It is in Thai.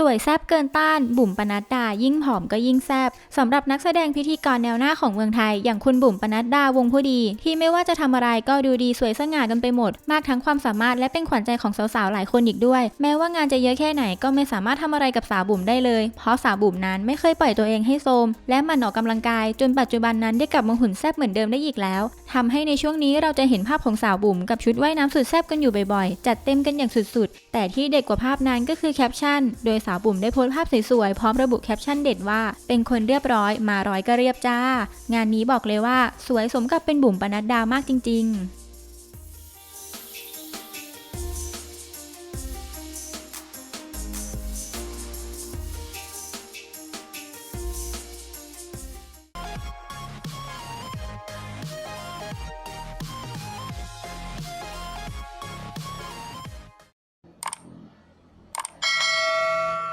สวยแซบเกินต้าน บุ๋มปนัดดา ยิ่งผอมก็ยิ่งแซบสำหรับนักแสดงพิธีกรแนวหน้าของเมืองไทย อย่างคุณบุ๋มปนัดดาวงผู้ดี ที่ไม่ว่าจะทำอะไรก็ดูดีสวยสง่ากันไปหมด มากทั้งความสามารถและเป็นขวัญใจของสาวๆหลายคนอีกด้วย แม้ว่างานจะเยอะแค่ไหนก็ไม่สามารถทำอะไรกับสาวบุ๋มได้เลย เพราะสาวบุ๋มนั้นไม่เคยปล่อยตัวเองให้โทรมและหมันออกกำลังกายจนปัจจุบันนั้นได้กลับมาหุ่นแซบเหมือนเดิมได้อีกแล้วทำให้ในช่วงนี้เราจะเห็นภาพของสาวบุ๋มกับชุดว่ายน้ำสุดแซบกันอยู่บ่อยๆ จัดเต็มกันอย่างสุดๆ แต่ที่เด็ดกว่าภาพนั้นก็คือแคปชั่น โดยสาวบุ๋มได้โพสต์ภาพสวยๆ พร้อมระบุแคปชั่นเด็ดว่า เป็นคนเรียบร้อยมาร้อยก็เรียบจ้า งานนี้บอกเลยว่าสวยสมกับเป็นบุ๋มปนัดดามากจริง ๆ